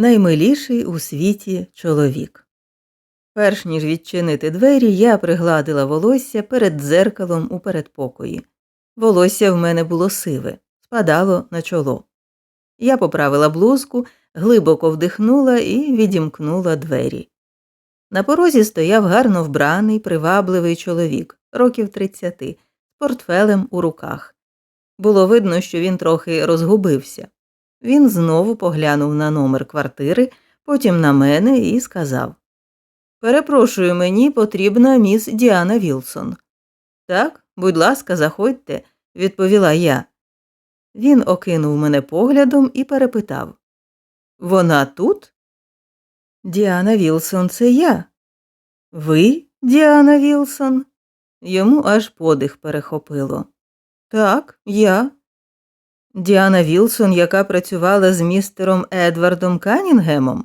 Наймиліший у світі чоловік. Перш ніж відчинити двері, я пригладила волосся перед дзеркалом у передпокої. Волосся в мене було сиве, спадало на чоло. Я поправила блузку, глибоко вдихнула і відімкнула двері. На порозі стояв гарно вбраний, привабливий чоловік, років тридцяти, з портфелем у руках. Було видно, що він трохи розгубився. Він знову поглянув на номер квартири, потім на мене і сказав Перепрошую, мені потрібна міс Діана Вілсон. Так, будь ласка, заходьте, відповіла я. Він окинув мене поглядом і перепитав Вона тут? Діана Вілсон, це я. Ви, Діана Вілсон? Йому аж подих перехопило. Так, я. Діана Вілсон, яка працювала з містером Едвардом Канінгемом?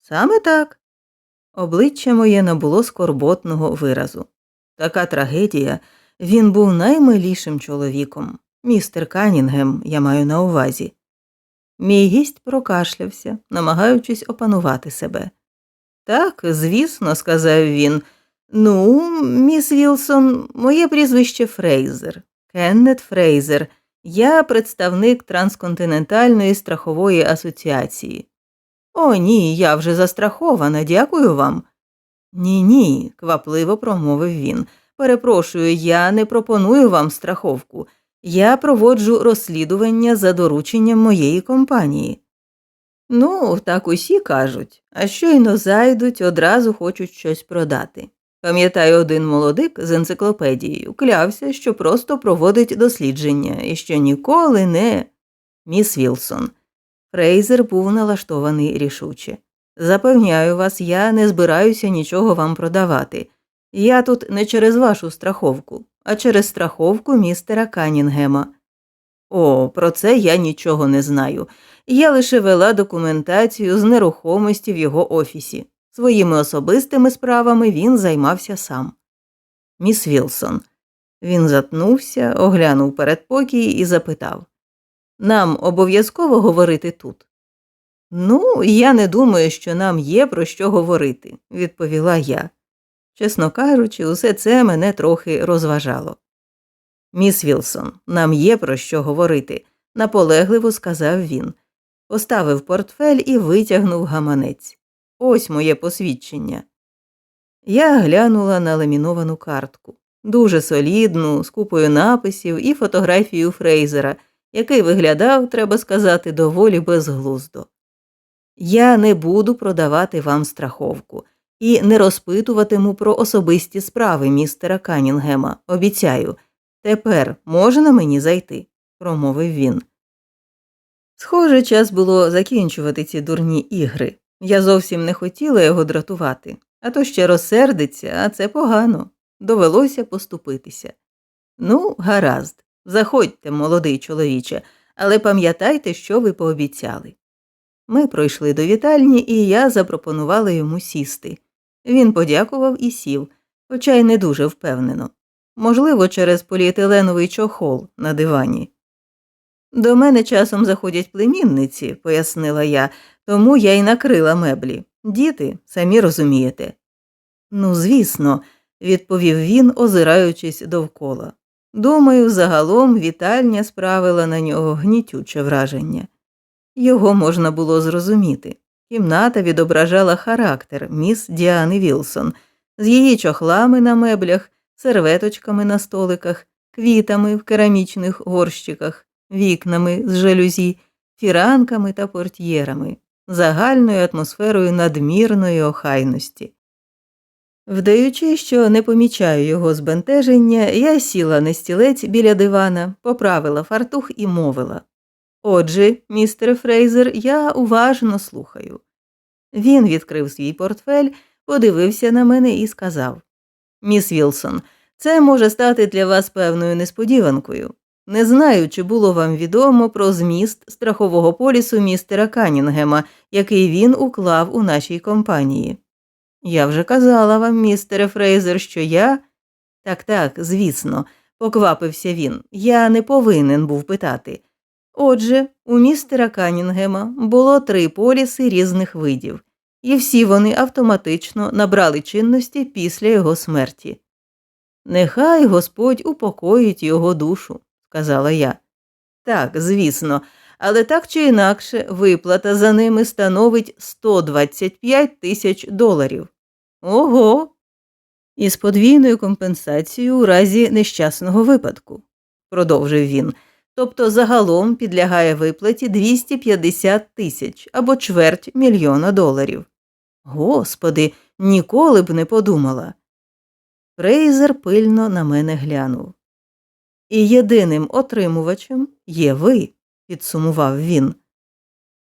Саме так. Обличчя моє набуло скорботного виразу. Така трагедія він був наймилішим чоловіком. Містер Канінгем, я маю на увазі. Мій гість прокашлявся, намагаючись опанувати себе. Так, звісно, сказав він. Ну, міс Вілсон, моє прізвище Фрейзер, Кеннет Фрейзер. Я представник Трансконтинентальної страхової асоціації. О, ні, я вже застрахована, дякую вам. Ні, ні, квапливо промовив він. Перепрошую, я не пропоную вам страховку. Я проводжу розслідування за дорученням моєї компанії. Ну, так усі кажуть, а щойно зайдуть, одразу хочуть щось продати. Пам'ятаю, один молодик з енциклопедією клявся, що просто проводить дослідження і що ніколи не. Міс Вілсон. Фрейзер був налаштований рішуче. Запевняю вас, я не збираюся нічого вам продавати. Я тут не через вашу страховку, а через страховку містера Канінгема. О, про це я нічого не знаю. Я лише вела документацію з нерухомості в його офісі. Своїми особистими справами він займався сам. Міс Вілсон. Він затнувся, оглянув передпокій і запитав Нам обов'язково говорити тут. Ну, я не думаю, що нам є про що говорити, відповіла я. Чесно кажучи, усе це мене трохи розважало. Міс Вілсон, нам є про що говорити, наполегливо сказав він. Поставив портфель і витягнув гаманець. Ось моє посвідчення. Я глянула на ламіновану картку, дуже солідну, з купою написів і фотографію Фрейзера, який виглядав, треба сказати, доволі безглуздо. Я не буду продавати вам страховку і не розпитуватиму про особисті справи містера Канінгема. Обіцяю, тепер можна мені зайти, промовив він. Схоже, час було закінчувати ці дурні ігри. Я зовсім не хотіла його дратувати, а то ще розсердиться, а це погано. Довелося поступитися. Ну, гаразд, заходьте, молодий чоловіче, але пам'ятайте, що ви пообіцяли. Ми пройшли до вітальні, і я запропонувала йому сісти. Він подякував і сів, хоча й не дуже впевнено. Можливо, через поліетиленовий чохол на дивані. До мене часом заходять племінниці, пояснила я, тому я й накрила меблі. Діти, самі розумієте. Ну, звісно, відповів він, озираючись довкола. Думаю, загалом вітальня справила на нього гнітюче враження. Його можна було зрозуміти. Кімната відображала характер міс Діани Вілсон з її чохлами на меблях, серветочками на столиках, квітами в керамічних горщиках, вікнами з жалюзі, фіранками та портьєрами, загальною атмосферою надмірної охайності. Вдаючи, що не помічаю його збентеження, я сіла на стілець біля дивана, поправила фартух і мовила Отже, містере Фрейзер, я уважно слухаю. Він відкрив свій портфель, подивився на мене і сказав Міс Вілсон, це може стати для вас певною несподіванкою. Не знаю, чи було вам відомо про зміст страхового полісу містера Канінгема, який він уклав у нашій компанії. Я вже казала вам, містере Фрейзер, що я. Так, так, звісно, поквапився він. Я не повинен був питати. Отже, у містера Канінгема було три поліси різних видів, і всі вони автоматично набрали чинності після його смерті. Нехай Господь упокоїть його душу, сказала я. Так, звісно, але так чи інакше виплата за ними становить 125 тисяч доларів. Ого. І з подвійною компенсацією у разі нещасного випадку, продовжив він. Тобто загалом підлягає виплаті 250 тисяч або чверть мільйона доларів. Господи, ніколи б не подумала. Фрейзер пильно на мене глянув. І єдиним отримувачем є ви, підсумував він.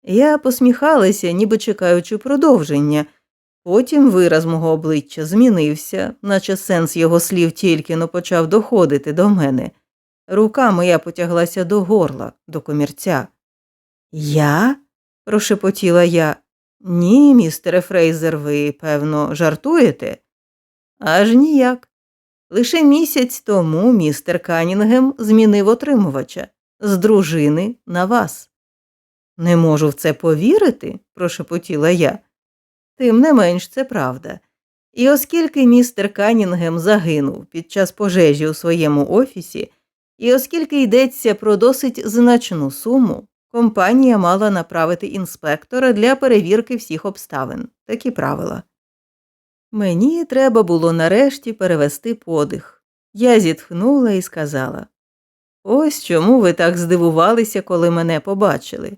Я посміхалася, ніби чекаючи продовження. Потім вираз мого обличчя змінився, наче сенс його слів тільки но почав доходити до мене. Рука моя потяглася до горла, до комірця. Я? прошепотіла я. Ні, містере Фрейзер, ви, певно, жартуєте? Аж ніяк. Лише місяць тому містер Канінгем змінив отримувача з дружини на вас. Не можу в це повірити, прошепотіла я. Тим не менш це правда. І оскільки містер Канінгем загинув під час пожежі у своєму офісі, і оскільки йдеться про досить значну суму, компанія мала направити інспектора для перевірки всіх обставин, такі правила. Мені треба було нарешті перевести подих. Я зітхнула і сказала Ось чому ви так здивувалися, коли мене побачили.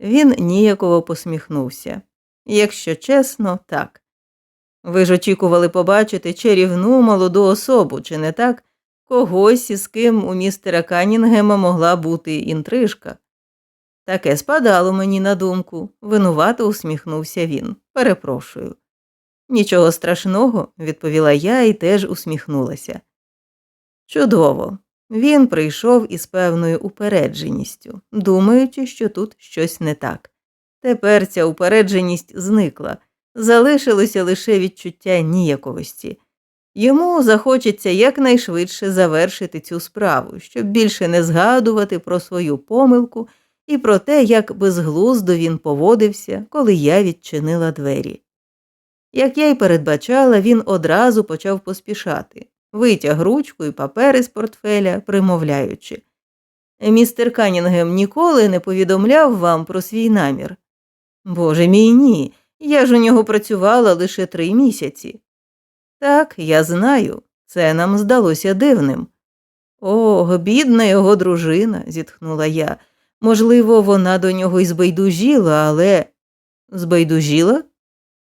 Він ніяково посміхнувся. Якщо чесно, так. Ви ж очікували побачити чарівну молоду особу, чи не так? Когось, із ким у містера Канінгема могла бути інтрижка. Таке спадало мені на думку, винувато усміхнувся він. Перепрошую. Нічого страшного, відповіла я і теж усміхнулася. Чудово. Він прийшов із певною упередженістю, думаючи, що тут щось не так. Тепер ця упередженість зникла, залишилося лише відчуття ніяковості. Йому захочеться якнайшвидше завершити цю справу, щоб більше не згадувати про свою помилку і про те, як безглуздо він поводився, коли я відчинила двері. Як я й передбачала, він одразу почав поспішати, витяг ручку і папери з портфеля, примовляючи. Містер Канінгем ніколи не повідомляв вам про свій намір. Боже мій ні, я ж у нього працювала лише три місяці. Так, я знаю, це нам здалося дивним. Ох, бідна його дружина, зітхнула я. Можливо, вона до нього й збайдужіла, але. Збайдужіла?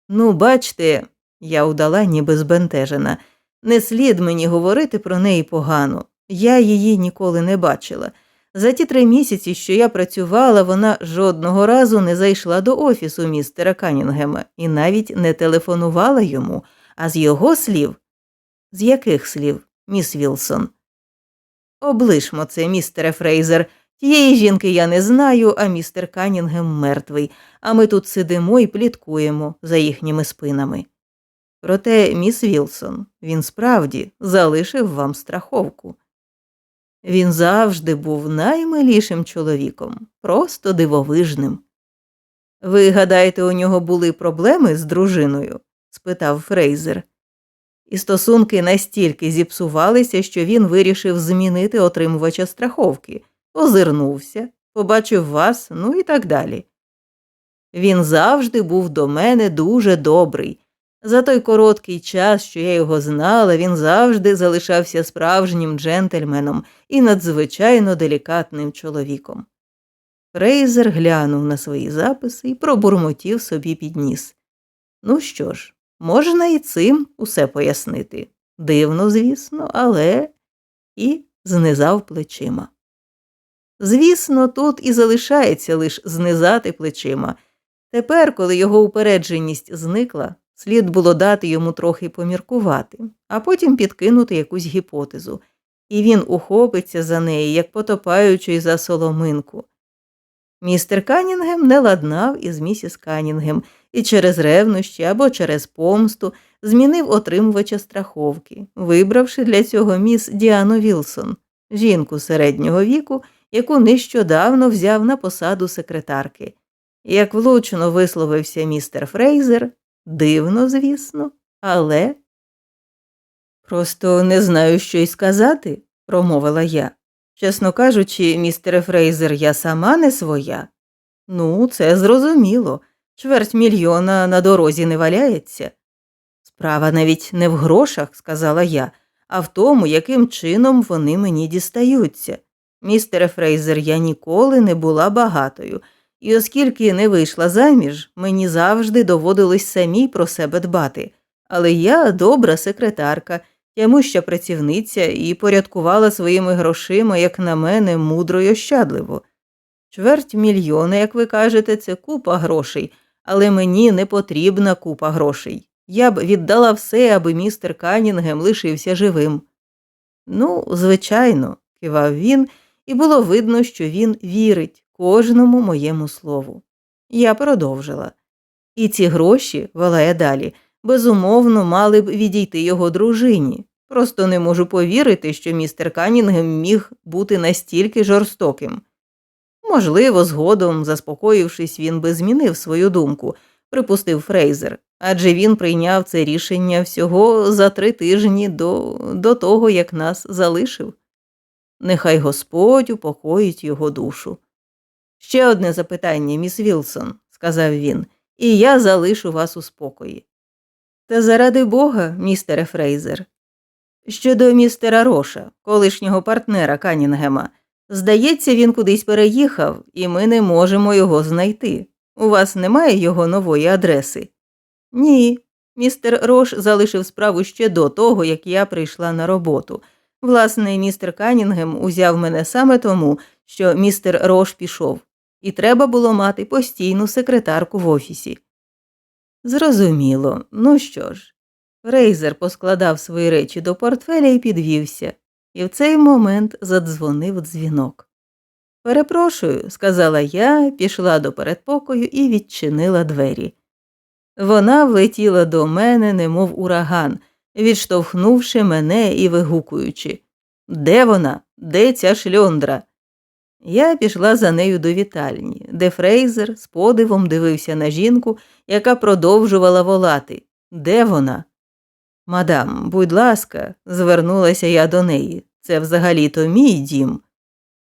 Ну, бачте, я удала, ніби збентежена. Не слід мені говорити про неї погано. Я її ніколи не бачила. За ті три місяці, що я працювала, вона жодного разу не зайшла до офісу містера Канінгема і навіть не телефонувала йому, а з його слів. З яких слів, міс Вілсон? Облишмо це, містере Фрейзер. Тієї жінки я не знаю, а містер Канінгем мертвий, а ми тут сидимо і пліткуємо за їхніми спинами. Проте, міс Вілсон, він справді залишив вам страховку. Він завжди був наймилішим чоловіком, просто дивовижним. Ви гадаєте, у нього були проблеми з дружиною? спитав Фрейзер. І стосунки настільки зіпсувалися, що він вирішив змінити отримувача страховки, озирнувся, побачив вас, ну і так далі. Він завжди був до мене дуже добрий. За той короткий час, що я його знала, він завжди залишався справжнім джентльменом і надзвичайно делікатним чоловіком. Фрейзер глянув на свої записи і пробурмотів собі під ніс. Ну що ж, можна і цим усе пояснити. Дивно, звісно, але і знизав плечима. Звісно, тут і залишається лише знизати плечима. Тепер, коли його упередженість зникла, слід було дати йому трохи поміркувати, а потім підкинути якусь гіпотезу, і він ухопиться за неї, як потопаючий за соломинку. Містер Канінгем не ладнав із місіс Канінгем і через ревнощі або через помсту змінив отримувача страховки, вибравши для цього міс Діану Вілсон, жінку середнього віку, яку нещодавно взяв на посаду секретарки. Як влучно висловився містер Фрейзер, дивно, звісно, але. Просто не знаю, що й сказати, промовила я. Чесно кажучи, містере Фрейзер, я сама не своя. Ну, це зрозуміло. Чверть мільйона на дорозі не валяється. Справа навіть не в грошах, сказала я, а в тому, яким чином вони мені дістаються. Містере Фрейзер, я ніколи не була багатою, і оскільки не вийшла заміж, мені завжди доводилось самій про себе дбати. Але я добра секретарка, тямуща працівниця і порядкувала своїми грошима, як на мене, мудро й ощадливо. Чверть мільйона, як ви кажете, це купа грошей, але мені не потрібна купа грошей. Я б віддала все, аби містер Канінгем лишився живим. Ну, звичайно, кивав він, і було видно, що він вірить кожному моєму слову. Я продовжила. І ці гроші, вела я далі, безумовно, мали б відійти його дружині. Просто не можу повірити, що містер Канінгем міг бути настільки жорстоким. Можливо, згодом, заспокоївшись, він би змінив свою думку, припустив Фрейзер, адже він прийняв це рішення всього за три тижні до, до того, як нас залишив. Нехай Господь упокоїть його душу. Ще одне запитання, міс Вілсон, сказав він, і я залишу вас у спокої. Та заради бога, містере Фрейзер. Щодо містера Роша, колишнього партнера Канінгема, здається, він кудись переїхав, і ми не можемо його знайти. У вас немає його нової адреси? Ні. Містер Рош залишив справу ще до того, як я прийшла на роботу. Власне, містер Канінгем узяв мене саме тому, що містер Рош пішов, і треба було мати постійну секретарку в офісі. Зрозуміло, ну що ж. Рейзер поскладав свої речі до портфеля і підвівся, і в цей момент задзвонив дзвінок. Перепрошую, сказала я, пішла до передпокою і відчинила двері. Вона влетіла до мене, немов ураган, відштовхнувши мене і вигукуючи Де вона? Де ця шльондра? Я пішла за нею до вітальні, де Фрейзер з подивом дивився на жінку, яка продовжувала волати. Де вона? Мадам, будь ласка, звернулася я до неї. Це взагалі то мій дім.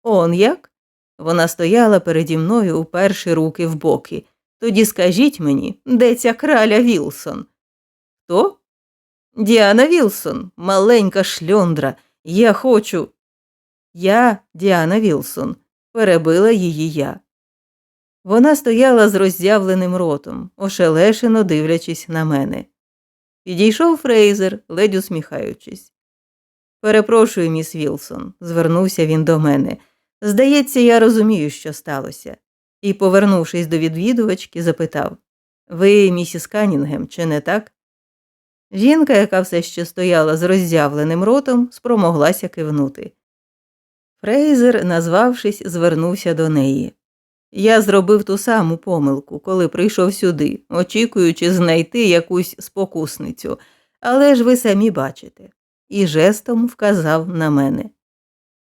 Он як? Вона стояла переді мною, уперши руки в боки. Тоді скажіть мені, де ця краля Вілсон? Хто? Діана Вілсон, маленька шльондра. Я хочу. Я, Діана Вілсон, перебила її я. Вона стояла з роззявленим ротом, ошелешено дивлячись на мене. Підійшов Фрейзер, ледь усміхаючись. Перепрошую, міс Вілсон, звернувся він до мене. Здається, я розумію, що сталося. І, повернувшись до відвідувачки, запитав Ви, місіс Канінгем, чи не так? Жінка, яка все ще стояла з роззявленим ротом, спромоглася кивнути. Фрейзер, назвавшись, звернувся до неї. Я зробив ту саму помилку, коли прийшов сюди, очікуючи знайти якусь спокусницю, але ж ви самі бачите, і жестом вказав на мене.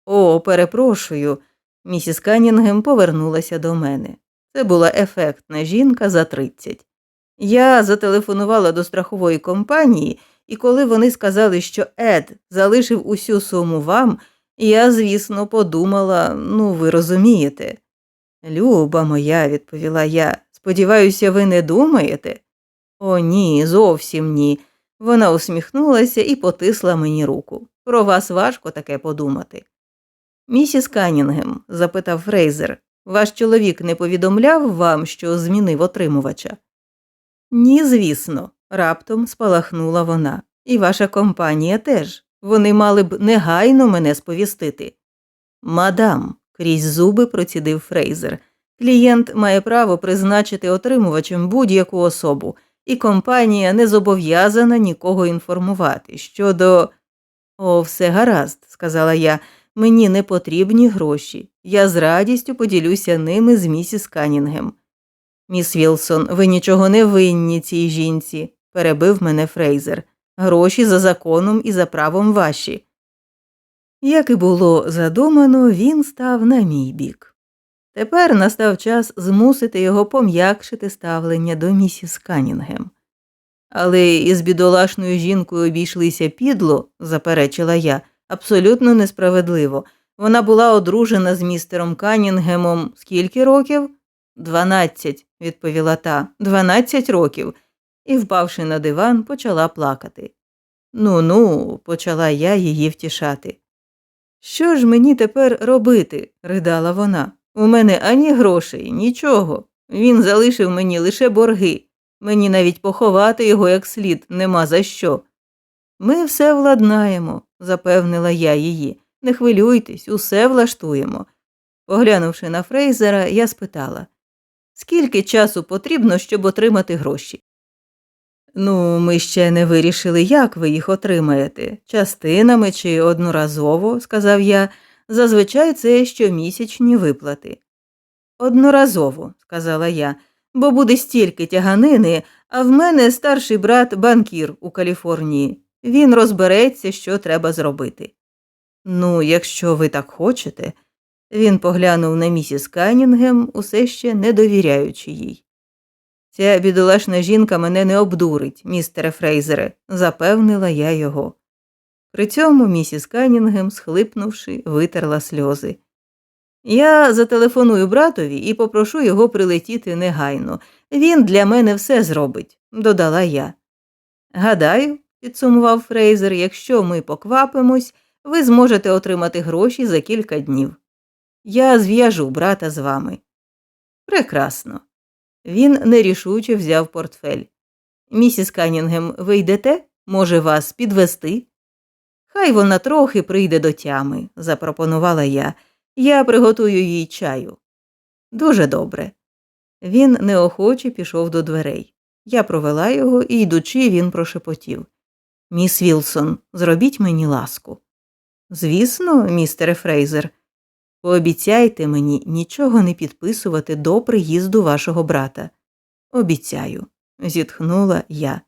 О, перепрошую. Місіс Канінгем повернулася до мене. Це була ефектна жінка за тридцять. Я зателефонувала до страхової компанії, і коли вони сказали, що Ед залишив усю суму вам, я, звісно, подумала ну, ви розумієте. Люба моя, відповіла я, сподіваюся, ви не думаєте? О, ні, зовсім ні. Вона усміхнулася і потисла мені руку. Про вас важко таке подумати. Місіс Канінгем, запитав Фрейзер, ваш чоловік не повідомляв вам, що змінив отримувача? Ні, звісно, раптом спалахнула вона. І ваша компанія теж. Вони мали б негайно мене сповістити. Мадам, крізь зуби процідив Фрейзер. Клієнт має право призначити отримувачем будь-яку особу, і компанія не зобов'язана нікого інформувати. Щодо. О, все гаразд, сказала я. Мені не потрібні гроші. Я з радістю поділюся ними з місіс Канінгем. Міс Вілсон, ви нічого не винні цій жінці, перебив мене Фрейзер. Гроші за законом і за правом ваші. Як і було задумано, він став на мій бік. Тепер настав час змусити його пом'якшити ставлення до місіс Канінгем. Але із бідолашною жінкою обійшлися підло, заперечила я, абсолютно несправедливо. Вона була одружена з містером Канінгемом скільки років? Дванадцять, відповіла та, дванадцять років, і, впавши на диван, почала плакати. Ну ну, почала я її втішати. Що ж мені тепер робити? ридала вона. У мене ані грошей, нічого. Він залишив мені лише борги. Мені навіть поховати його як слід нема за що. Ми все владнаємо, запевнила я її. Не хвилюйтесь, усе влаштуємо. Поглянувши на Фрейзера, я спитала скільки часу потрібно, щоб отримати гроші? Ну, ми ще не вирішили, як ви їх отримаєте, частинами чи одноразово, сказав я, зазвичай це щомісячні виплати. Одноразово, сказала я, бо буде стільки тяганини, а в мене старший брат банкір у Каліфорнії. Він розбереться, що треба зробити. Ну, якщо ви так хочете, він поглянув на місіс Канінгем, усе ще не довіряючи їй. Ця бідолашна жінка мене не обдурить, містере Фрейзере, запевнила я його. При цьому місіс Канінгем, схлипнувши, витерла сльози. Я зателефоную братові і попрошу його прилетіти негайно. Він для мене все зробить, додала я. Гадаю, підсумував Фрейзер, якщо ми поквапимось, ви зможете отримати гроші за кілька днів. Я зв'яжу брата з вами. Прекрасно. Він нерішуче взяв портфель. Місіс Канінгем, ви йдете? Може, вас підвести? Хай вона трохи прийде до тями, запропонувала я. Я приготую їй чаю. Дуже добре. Він неохоче пішов до дверей. Я провела його і, йдучи, він прошепотів Міс Вілсон, зробіть мені ласку. Звісно, містере Фрейзер, пообіцяйте мені нічого не підписувати до приїзду вашого брата. Обіцяю, зітхнула я.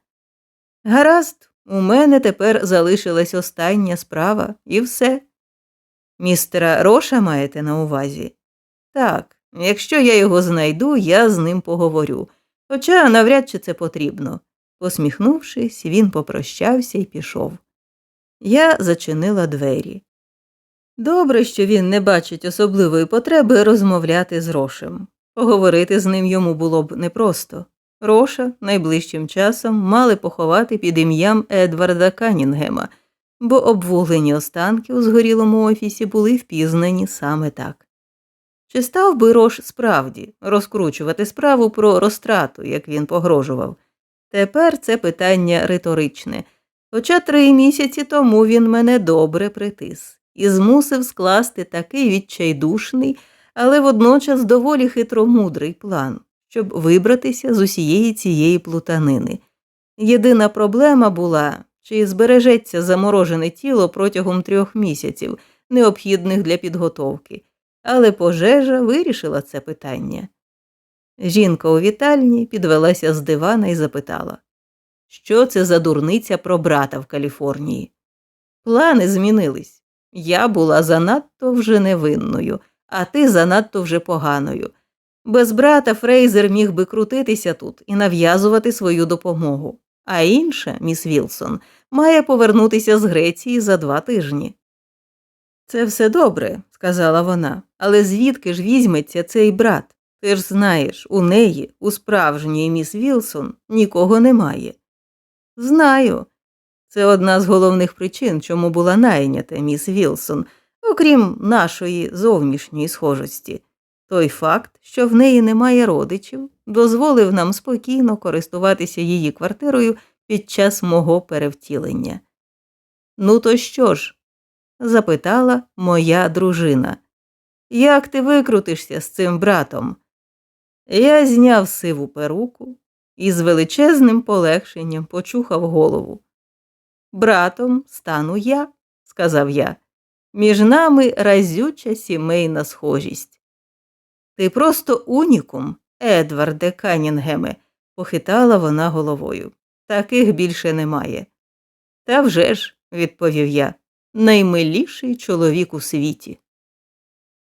Гаразд, у мене тепер залишилась остання справа, і все. Містера Роша маєте на увазі? Так, якщо я його знайду, я з ним поговорю, хоча навряд чи це потрібно. Посміхнувшись, він попрощався і пішов. Я зачинила двері. Добре, що він не бачить особливої потреби розмовляти з Рошем. Поговорити з ним йому було б непросто. Роша найближчим часом мали поховати під ім'ям Едварда Канінгема, бо обвуглені останки у згорілому офісі були впізнані саме так. Чи став би Рош справді розкручувати справу про розтрату, як він погрожував? Тепер це питання риторичне, хоча три місяці тому він мене добре притис і змусив скласти такий відчайдушний, але водночас доволі хитромудрий план, щоб вибратися з усієї цієї плутанини. Єдина проблема була, чи збережеться заморожене тіло протягом трьох місяців, необхідних для підготовки, але пожежа вирішила це питання. Жінка у вітальні підвелася з дивана і запитала, що це за дурниця про брата в Каліфорнії. Плани змінились. Я була занадто вже невинною, а ти занадто вже поганою. Без брата Фрейзер міг би крутитися тут і нав'язувати свою допомогу, а інша, міс Вілсон, має повернутися з Греції за два тижні. Це все добре, сказала вона, але звідки ж візьметься цей брат? Ти ж знаєш, у неї, у справжньої міс Вілсон, нікого немає. Знаю. Це одна з головних причин, чому була найнята міс Вілсон, окрім нашої зовнішньої схожості. Той факт, що в неї немає родичів, дозволив нам спокійно користуватися її квартирою під час мого перевтілення. Ну, то що ж? запитала моя дружина. Як ти викрутишся з цим братом? Я зняв сиву перуку і з величезним полегшенням почухав голову. Братом стану я, сказав я. Між нами разюча сімейна схожість. Ти просто унікум, Едварде Канінгеме, похитала вона головою. Таких більше немає. «Та вже ж», – відповів я, наймиліший чоловік у світі.